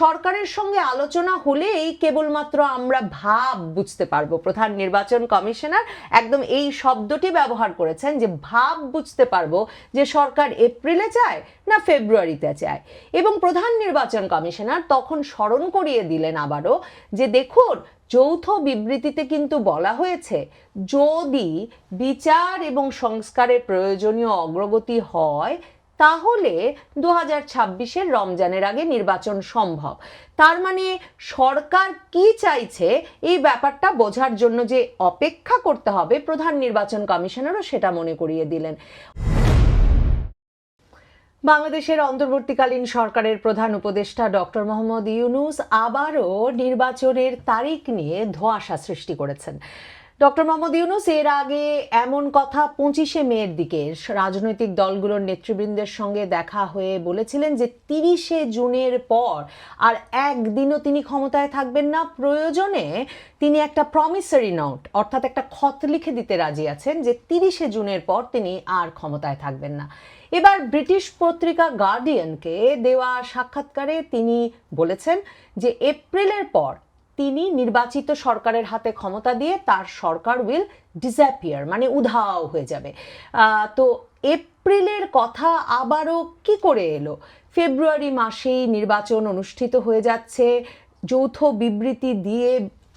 সরকারের সঙ্গে আলোচনা হলেই কেবলমাত্র আমরা ভাব বুঝতে পারব। প্রধান নির্বাচন কমিশনার একদম এই শব্দটি ব্যবহার করেছেন যে ভাব বুঝতে পারব যে সরকার এপ্রিলে চায় না ফেব্রুয়ারিতে চায়। এবং প্রধান নির্বাচন কমিশনার তখন স্মরণ করিয়ে দিলেন আবারও যে দেখুন, যৌথ বিবৃতিতে কিন্তু বলা হয়েছে, যদি বিচার এবং সংস্কারের প্রয়োজনীয় অগ্রগতি হয় তাহলে দু হাজার ছাব্বিশের রমজানের আগে নির্বাচন সম্ভব। তার মানে সরকার কি চাইছে এই ব্যাপারটা বোঝার জন্য যে অপেক্ষা করতে হবে প্রধান নির্বাচন কমিশনারও সেটা মনে করিয়ে দিলেন। বাংলাদেশের অন্তর্বর্তীকালীন সরকারের প্রধান উপদেষ্টা ডক্টর মোহাম্মদ ইউনুস আবারও নির্বাচনের তারিখ নিয়ে ধোঁয়াশা সৃষ্টি করেছেন। ডক্টর মোহাম্মদ ইউনুস, এর আগে এমন কথা পঁচিশে মেয়ের দিকে রাজনৈতিক দলগুলোর নেতৃবৃন্দের সঙ্গে দেখা হয়ে বলেছিলেন যে তিরিশে জুনের পর আর একদিনও তিনি ক্ষমতায় থাকবেন না। প্রয়োজনে তিনি একটা প্রমিসারি নোট অর্থাৎ একটা খত লিখে দিতে রাজি আছেন যে তিরিশে জুনের পর তিনি আর ক্ষমতায় থাকবেন না। এবার ব্রিটিশ পত্রিকা গার্ডিয়ানকে দেওয়া সাক্ষাৎকারে তিনি বলেছেন যে এপ্রিলের পর তিনি নির্বাচিত সরকারের হাতে ক্ষমতা দিয়ে তার সরকার উইল ডিসঅ্যাপিয়ার মানে উধাও হয়ে যাবে। তো এপ্রিলের কথা আবারও কি করে এলো? ফেব্রুয়ারি মাসেই নির্বাচন অনুষ্ঠিত হয়ে যাচ্ছে। যৌথ বিবৃতি দিয়ে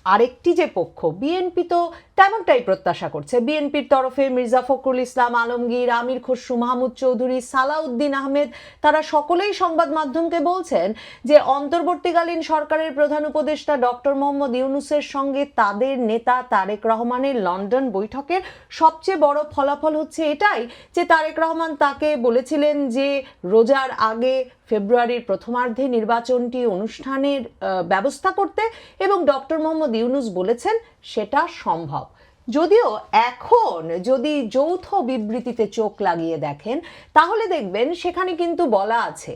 আরেকটি যে পক্ষ, বিএনপি তো তেমনটাই প্রত্যাশা করছে বিএনপির তরফে মির্জা ফখরুল ইসলাম, আলমগীর, আমির খসরু, মাহমুদ চৌধুরী, সালাউদ্দিন আহমেদ, তারা সকলেই সংবাদ মাধ্যমকে বলছেন যে অন্তর্বর্তীকালীন সরকারের প্রধান উপদেষ্টা ডক্টর মোহাম্মদ ইউনুসের সঙ্গে তাদের নেতা তারেক রহমানের লন্ডন বৈঠকের সবচেয়ে বড় ফলাফল হচ্ছে এটাই যে তারেক রহমান তাকে বলেছিলেন যে রোজার আগে ফেব্রুয়ারির প্রথমার্ধে নির্বাচনটি অনুষ্ঠানের ব্যবস্থা করতে এবং ডক্টর মোহাম্মদ ইউনুস বলেছেন সেটা সম্ভব। যদিও এখন যদি যৌথ বিবৃতিতে চোখ লাগিয়ে দেখেন, তাহলে দেখবেন সেখানে কিন্তু বলা আছে,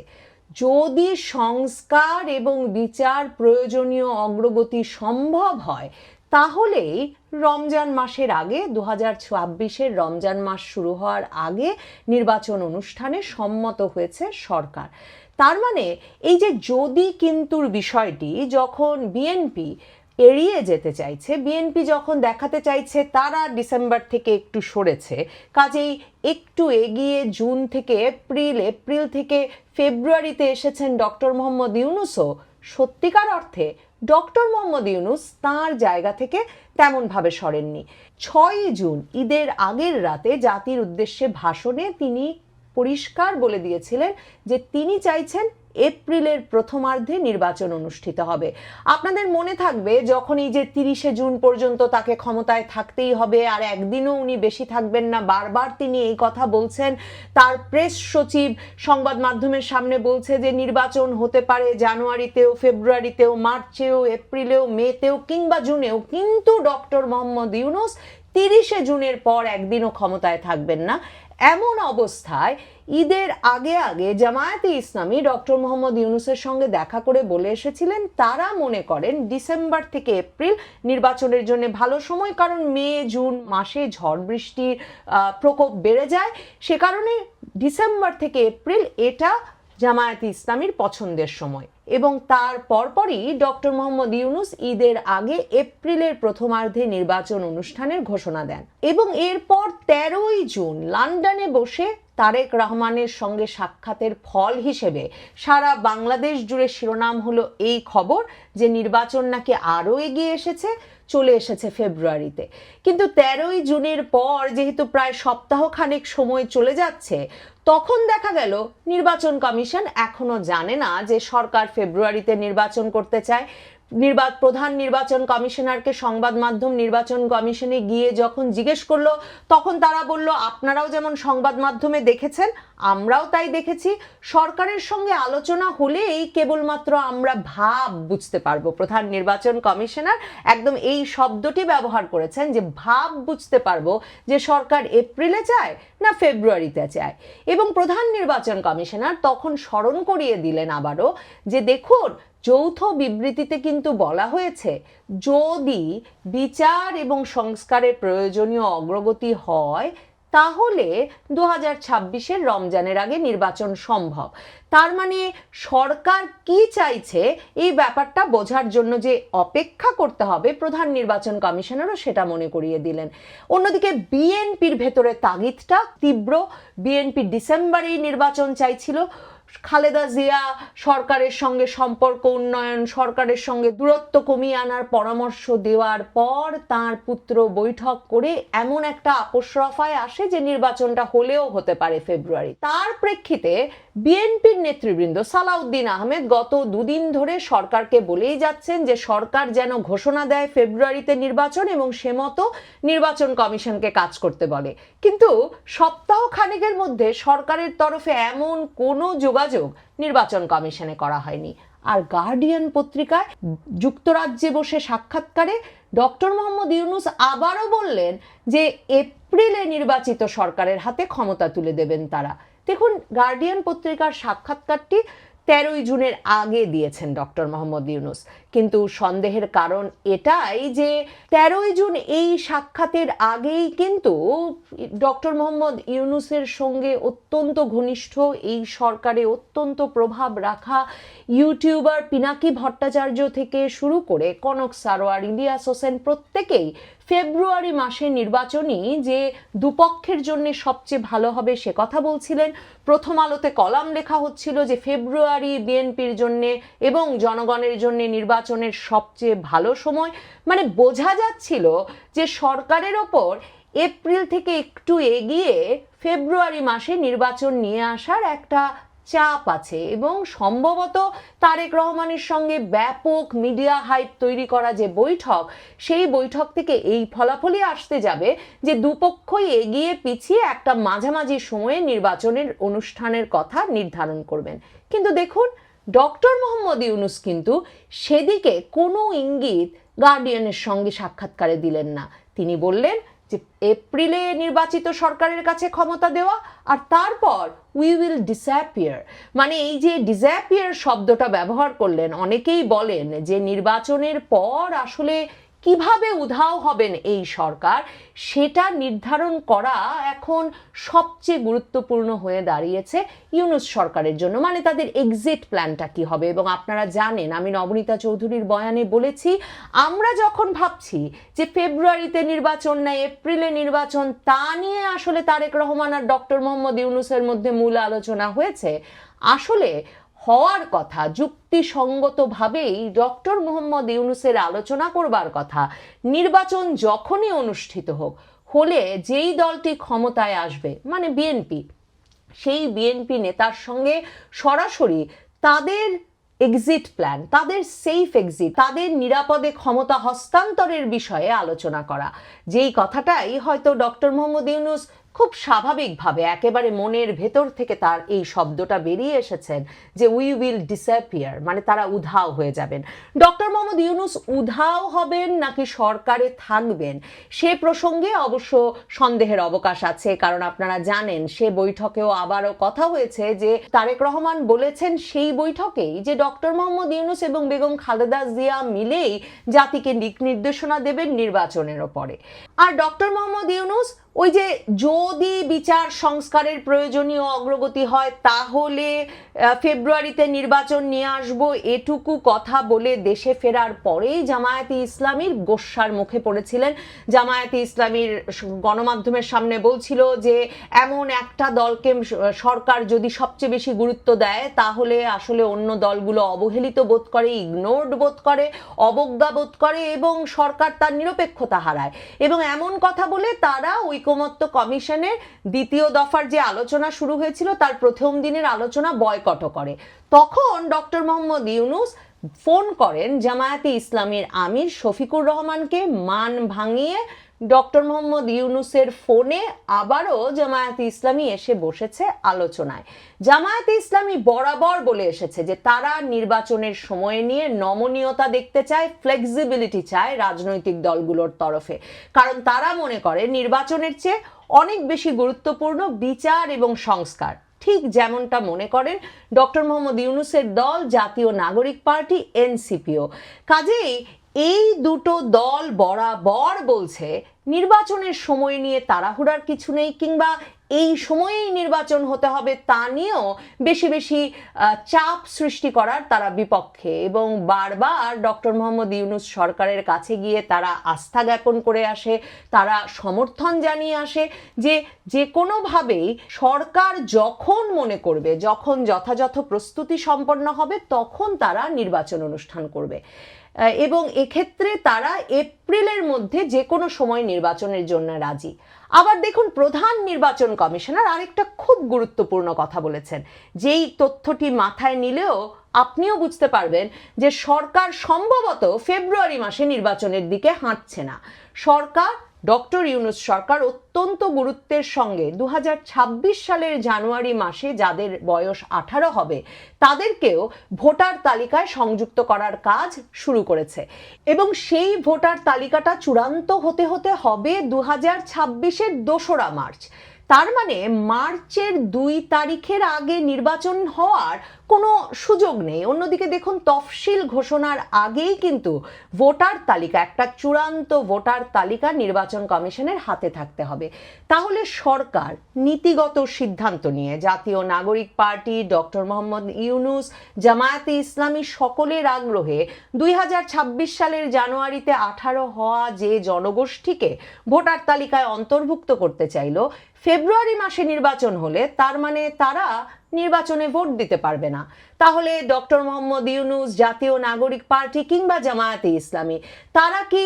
যদি সংস্কার এবং বিচার প্রয়োজনীয় অগ্রগতি সম্ভব হয়, তাহলেই রমজান মাসের আগে দু হাজার ছাব্বিশের রমজান মাস শুরু হওয়ার আগে নির্বাচন অনুষ্ঠানে সম্মত হয়েছে সরকার। তার মানে এই যে যদি কিন্তুর বিষয়টি, যখন বিএনপি এড়িয়ে যেতে চাইছে। বিএনপি যখন দেখাতে চাইছে, তারা ডিসেম্বর থেকে একটু সরেছে। কাজেই একটু এগিয়ে জুন থেকে এপ্রিল এপ্রিল থেকে ফেব্রুয়ারিতে এসেছেন ডক্টর মোহাম্মদ ইউনুসও। সত্যিকার অর্থে ডক্টর মোহাম্মদ ইউনুস তার জায়গা থেকে তেমনভাবে সরেননি। ছয়ই জুন, ঈদের আগের রাতে জাতির উদ্দেশ্যে ভাষণে তিনি পরিষ্কার বলে দিয়েছিলেন যে তিনি চাইছেন এপ্রিলের প্রথমার্ধে নির্বাচন অনুষ্ঠিত হবে। আপনাদের মনে থাকবে, যখন এই যে তিরিশে জুন পর্যন্ত তাকে ক্ষমতায় থাকতেই হবে, আর একদিনও উনি বেশি থাকবেন না, বারবার তিনি এই কথা বলছেন। তার প্রেস সচিব সংবাদ মাধ্যমের সামনে বলছে যে নির্বাচন হতে পারে জানুয়ারিতেও, ফেব্রুয়ারিতেও, মার্চেও, এপ্রিলেও, মেতেও কিংবা জুনেও, কিন্তু ডক্টর মোহাম্মদ ইউনুস তিরিশে জুনের পর একদিনও ক্ষমতায় থাকবেন না। এমন অবস্থায় ঈদের আগে আগে জামায়াতে ইসলামী ডক্টর মোহাম্মদ ইউনুসের সঙ্গে দেখা করে বলে এসেছিলেন, তারা মনে করেন ডিসেম্বর থেকে এপ্রিল নির্বাচনের জন্য ভালো সময়, কারণ মে, জুন মাসে ঝড় বৃষ্টির প্রকোপ বেড়ে যায়। সে কারণে ডিসেম্বর থেকে এপ্রিল এটা জামায়াতে ইসলামীর পছন্দের সময়। এবং তার পরপরই ডক্টর মোহাম্মদ ইউনুস ঈদের আগে এপ্রিলের প্রথমার্ধে নির্বাচন অনুষ্ঠানের ঘোষণা দেন। এবং এরপর তেরোই জুন লন্ডনে বসে তারেক রহমানের সঙ্গে সাক্ষাতের ফল হিসেবে সারা বাংলাদেশ জুড়ে শিরোনাম হলো এই খবর যে নির্বাচন নাকি আরও এগিয়ে এসেছে, চলে এসেছে ফেব্রুয়ারিতে। কিন্তু তেরোই জুনের পর যেহেতু প্রায় সপ্তাহখানেক সময় চলে যাচ্ছে, তখন দেখা গেল নির্বাচন কমিশন এখনও জানে না যে সরকার ফেব্রুয়ারিতে নির্বাচন করতে চায়। নির্বাচ প্রধান নির্বাচন কমিশনারকে সংবাদ মাধ্যম নির্বাচন কমিশনে গিয়ে যখন জিজ্ঞেস করল, তখন তারা বলল, আপনারাও যেমন সংবাদ মাধ্যমে দেখেছেন, আমরাও তাই দেখেছি। সরকারের সঙ্গে আলোচনা হলেই কেবলমাত্র আমরা ভাব বুঝতে পারব। প্রধান নির্বাচন কমিশনার একদম এই শব্দটি ব্যবহার করেছেন যে, ভাব বুঝতে পারব যে সরকার এপ্রিলে চায় না ফেব্রুয়ারিতে চায়। এবং প্রধান নির্বাচন কমিশনার তখন স্মরণ করিয়ে দিলেন আবারও যে, দেখুন যৌথ বিবৃতিতে কিন্তু বলা হয়েছে, যদি বিচার এবং সংস্কারের প্রয়োজনীয় অগ্রগতি হয়, তাহলে দু হাজার ছাব্বিশের রমজানের আগে নির্বাচন সম্ভব। তার মানে সরকার কি চাইছে, এই ব্যাপারটা বোঝার জন্য যে অপেক্ষা করতে হবে প্রধান নির্বাচন কমিশনারও সেটা মনে করিয়ে দিলেন। অন্যদিকে বিএনপির ভেতরে তাগিদটা তীব্র। বিএনপি ডিসেম্বরেই নির্বাচন চাইছিল খালেদা জিয়া সরকারের সঙ্গে সম্পর্ক উন্নয়ন, সরকারের সঙ্গে দূরত্ব কমিয়ে আনার পরামর্শ দেওয়ার পর তার পুত্র বৈঠক করে এমন একটা আপোষরফায় আসে যে নির্বাচনটা হলেও হতে পারে ফেব্রুয়ারি। তার প্রেক্ষিতে বিএনপির নেতৃবৃন্দ সালাউদ্দিন আহমেদ গত দুদিন ধরে সরকারকে বলেই যাচ্ছেন যে সরকার যেন ঘোষণা দেয় ফেব্রুয়ারিতে নির্বাচন এবং সে মতো নির্বাচন কমিশনকে কাজ করতে বলে। কিন্তু সপ্তাহ খানেকের মধ্যে সরকারের তরফে এমন কোনো যোগাযোগ নির্বাচন কমিশনে করা হয়নি। আর গার্ডিয়ান পত্রিকায় যুক্তরাজ্যে বসে সাক্ষাৎকারে ডক্টর মোহাম্মদ ইউনুস আবারও বললেন যে এপ্রিলে নির্বাচিত সরকারের হাতে ক্ষমতা তুলে দেবেন তারা। দেখুন গার্ডিয়ান পত্রিকার সাক্ষাৎকারটি তেরোই জুনের আগে দিয়েছেন ডক্টর মোহাম্মদ ইউনুস। কিন্তু সন্দেহের কারণ এটাই যে তেরোই জুন এই সাক্ষাতের আগেই কিন্তু ডক্টর মোহাম্মদ ইউনুসের সঙ্গে অত্যন্ত ঘনিষ্ঠ, এই সরকারে অত্যন্ত প্রভাব রাখা ইউটিউবার পিনাকি ভট্টাচার্য থেকে শুরু করে কনক সারোয়ার, ইলিয়াস হোসেন প্রত্যেকেই ফেব্রুয়ারি মাসে নির্বাচনই যে দুপক্ষের জন্য সবচেয়ে ভালো হবে সে কথা বলছিলেন। প্রথম আলোতে কলাম লেখা হচ্ছিল যে ফেব্রুয়ারি বিএনপির জন্য এবং জনগণের জন্য নির্বাচনের সবচেয়ে ভালো সময়। মানে বোঝা যাচ্ছিল যে সরকারের ওপর এপ্রিল থেকে একটু এগিয়ে ফেব্রুয়ারি মাসে নির্বাচন নিয়ে আসার একটা চাপ আছে এবং সম্ভবত তারেক রহমানের সঙ্গে ব্যাপক মিডিয়া হাইপ তৈরি করা যে বৈঠক, সেই বৈঠক থেকে এই ফলাফলই আসতে যাবে যে দুপক্ষই এগিয়ে পিছিয়ে একটা মাঝামাঝি সময়ে নির্বাচনের অনুষ্ঠানের কথা নির্ধারণ করবেন। কিন্তু দেখুন ডক্টর মোহাম্মদ ইউনুস কিন্তু সেদিকে কোনো ইঙ্গিত গার্ডিয়ানের সঙ্গে সাক্ষাৎকারে দিলেন না। তিনি বললেন যে, এপ্রিলে নির্বাচিত সরকারের কাছে ক্ষমতা দেওয়া আর তারপর উই উইল ডিস্যাপিয়ার মানে এই যে ডিস্যাপিয়ার শব্দটা ব্যবহার করলেন, অনেকেই বলেন যে নির্বাচনের পর আসলে কীভাবে উধাও হবেন এই সরকার? সেটা নির্ধারণ করা এখন সবচেয়ে গুরুত্বপূর্ণ হয়ে দাঁড়িয়েছে ইউনুস সরকারের জন্য। মানে তাদের এক্সিট প্ল্যানটা কি হবে? এবং আপনারা জানেন, আমি নবনীতা চৌধুরীর বয়ানে বলেছি, আমরা যখন ভাবছি যে ফেব্রুয়ারিতে নির্বাচন না এপ্রিলে নির্বাচন, তা নিয়ে আসলে তারেক রহমান আর ডক্টর মোহাম্মদ ইউনুসের মধ্যে মূল আলোচনা হয়েছে। আসলে হওয়ার কথা, যুক্তিসঙ্গতভাবেই ডক্টর মোহাম্মদ ইউনুসের আলোচনা করবার কথা, নির্বাচন যখনই অনুষ্ঠিত হোক, হলে যেই দলটি ক্ষমতায় আসবে মানে বিএনপি, সেই বিএনপি নেতার সঙ্গে সরাসরি তাদের এক্সিট প্ল্যান তাদের সেফ এক্সিট তাদের নিরাপদে ক্ষমতা হস্তান্তরের বিষয়ে আলোচনা করা। যেই কথাটাই হয়তো ডক্টর মোহাম্মদ ইউনুস খুব স্বাভাবিকভাবে একেবারে মনের ভেতর থেকে তার এই শব্দটা বেরিয়ে এসেছেন যে উই উইল ডিসঅ্যাপিয়ার মানে তারা উধাও হয়ে যাবেন। ডক্টর মোহাম্মদ ইউনুস উধাও হবেন নাকি সরকারে থাকবেন? সে প্রসঙ্গে অবশ্য সন্দেহের অবকাশ আছে, কারণ আপনারা জানেন সে বৈঠকেও আবারও কথা হয়েছে যে তারেক রহমান বলেছেন সেই বৈঠকেই যে ডক্টর মোহাম্মদ ইউনুস এবং বেগম খালেদা জিয়া মিলেই জাতিকে দিক নির্দেশনা দেবেন নির্বাচনের ওপরে। আর ডক্টর মোহাম্মদ ইউনুস ওই যে যদি বিচার সংস্কারের প্রয়োজনীয় অগ্রগতি হয়, তাহলে ফেব্রুয়ারিতে নির্বাচন নিয়ে আসব এটুকু কথা বলে দেশে ফেরার পরেই জামায়াতি ইসলামীর গোস্বার মুখে পড়েছিলেন। জামায়াতি ইসলামীর গণমাধ্যমের সামনে বলছিল যে, এমন একটা দলকে সরকার যদি সবচেয়ে বেশি গুরুত্ব দেয়, তাহলে আসলে অন্য দলগুলো অবহেলিত বোধ করে ইগনোরড বোধ করে, অবজ্ঞা বোধ করে এবং সরকার তার নিরপেক্ষতা হারায়। এবং এমন কথা বলে তারা ঐকমত্য কমিশনের দ্বিতীয় দফার যে আলোচনা শুরু হয়েছিল, তার প্রথম দিনের আলোচনা বয়কট করে। তখন ডক্টর মোহাম্মদ ইউনুস ফোন করেন জামায়াতে ইসলামীর আমির শফিকুর রহমানকে, মান ভাঙিয়ে ডক্টর মোহাম্মদ ইউনুসের ফোনে আবারও জামায়াতে ইসলামী এসে বসেছে আলোচনায়। জামায়াতে ইসলামী বরাবর বলে এসেছে যে তারা নির্বাচনের সময় নিয়ে নমনীয়তা দেখতে চায় ফ্লেক্সিবিলিটি চায় রাজনৈতিক দলগুলোর তরফে। কারণ তারা মনে করে নির্বাচনের চেয়ে অনেক বেশি গুরুত্বপূর্ণ বিচার এবং সংস্কার। ঠিক যেমনটা মনে করেন ডক্টর মোহাম্মদ ইউনুসের দল, জাতীয় নাগরিক পার্টি, এনসিপিও। কাজেই এই দুটো দল বরাবর বলছে, নির্বাচনের সময় নিয়ে তাড়াহুড়ার কিছু নেই কিংবা এই সময়েই নির্বাচন হতে হবে তা নিয়েও বেশি বেশি চাপ সৃষ্টি করার তারা বিপক্ষে এবং বারবার ডক্টর মোহাম্মদ ইউনুস সরকারের কাছে গিয়ে তারা আস্থা জ্ঞাপন করে আসে, তারা সমর্থন জানিয়ে আসে যে যে কোনোভাবেই সরকার যখন মনে করবে, যখন যথাযথ প্রস্তুতি সম্পন্ন হবে তখন তারা নির্বাচন অনুষ্ঠান করবে। এবং এক্ষেত্রে তারা এপ্রিলের মধ্যে যে কোনো সময় নির্বাচনের জন্য রাজি। আবার দেখুন, প্রধান নির্বাচন কমিশনার আরেকটা খুব গুরুত্বপূর্ণ কথা বলেছেন। যেই তথ্যটি মাথায় নিলেও আপনিও বুঝতে পারবেন যে সরকার সম্ভবত ফেব্রুয়ারি মাসে নির্বাচনের দিকে হাঁটছে না। সরকার ডক্টর ইউনুস সরকার অত্যন্ত গুরুত্বের সঙ্গে দু হাজার ছাব্বিশ সালের জানুয়ারি মাসে যাদের বয়স আঠারো হবে, তাদেরকেও ভোটার তালিকায় সংযুক্ত করার কাজ শুরু করেছে। এবং সেই ভোটার তালিকাটা চূড়ান্ত হতে হতে হবে দু হাজার ছাব্বিশের দোসরা মার্চ। তার মানে মার্চের দুই তারিখের আগে নির্বাচন হওয়ার কোনো সুযোগ নেই। অন্যদিকে দেখুন, তফসিল ঘোষণার আগেই কিন্তু ভোটার তালিকা, একটা চূড়ান্ত ভোটার তালিকা নির্বাচন কমিশনের হাতে থাকতে হবে। তাহলে সরকার নীতিগত সিদ্ধান্ত নিয়ে, জাতীয় নাগরিক পার্টি, ডক্টর মোহাম্মদ ইউনুস, জামায়াতে ইসলামী সকলের আগ্রহে দুই হাজার ছাব্বিশ সালের জানুয়ারিতে আঠারো হওয়া যে জনগোষ্ঠীকে ভোটার তালিকায় অন্তর্ভুক্ত করতে চাইল ফেব্রুয়ারি মাসে নির্বাচন হলে তার মানে তারা নির্বাচনে ভোট দিতে পারবে না। তাহলে ডক্টর মোহাম্মদ ইউনুস, জাতীয় নাগরিক পার্টি কিংবা জামায়াতে ইসলামী, তারা কি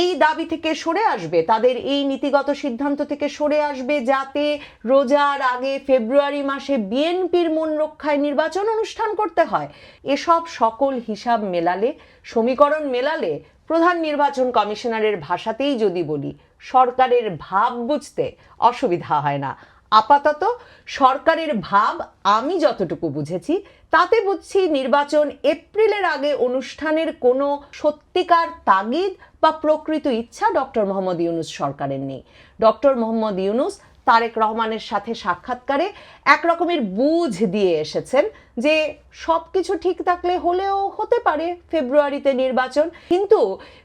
এই দাবি থেকে সরে আসবে? তাদের এই নীতিগত সিদ্ধান্ত থেকে সরে আসবে যাতে রোজার আগে ফেব্রুয়ারি মাসে বিএনপির মন রক্ষায় নির্বাচন অনুষ্ঠান করতে হয়? এসব সকল হিসাব মেলালে, সমীকরণ মেলালে প্রধান নির্বাচন কমিশনারের ভাষাতেই যদি বলি সরকারের ভাব বুঝতে অসুবিধা হয় না। আপাতত সরকারের ভাব আমি যতটুকু বুঝেছি, তাতে বুঝছি নির্বাচন এপ্রিলের আগে অনুষ্ঠানের কোনো সত্যিকার তাগিদ বা প্রকৃত ইচ্ছা ডক্টর মোহাম্মদ ইউনুস সরকারের নেই। ডক্টর মোহাম্মদ ইউনুস তারেক রহমানের সাথে সাক্ষাৎকারে এক রকমের বুঝ দিয়ে এসেছেন যে সব কিছু ঠিক থাকলে হলেও হতে পারে ফেব্রুয়ারিতে নির্বাচন। কিন্তু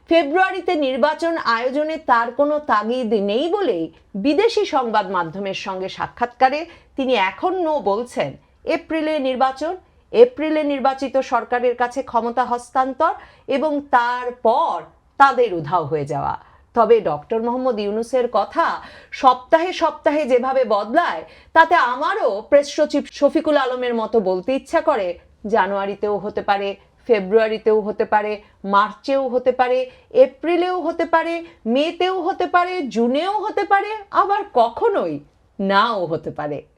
ফেব্রুয়ারিতে নির্বাচন আয়োজনে তার কোনো তাগিদ নেই বলেই বিদেশি সংবাদ মাধ্যমের সঙ্গে সাক্ষাৎকারে তিনি এখনও বলছেন, এপ্রিলে নির্বাচন, এপ্রিলে নির্বাচিত সরকারের কাছে ক্ষমতা হস্তান্তর এবং তারপর তাদের উধাও হয়ে যাওয়া। তবে ডক্টর মোহাম্মদ ইউনুসের কথা সপ্তাহে সপ্তাহে যেভাবে বদলায়, তাতে আমারও প্রেস সচিব শফিকুল আলমের মতো বলতে ইচ্ছা করে। জানুয়ারিতেও হতে পারে, ফেব্রুয়ারিতেও হতে পারে, মার্চেও হতে পারে, এপ্রিলেও হতে পারে, মেতেও হতে পারে, জুনেও হতে পারে, আবার কখনোই নাও হতে পারে।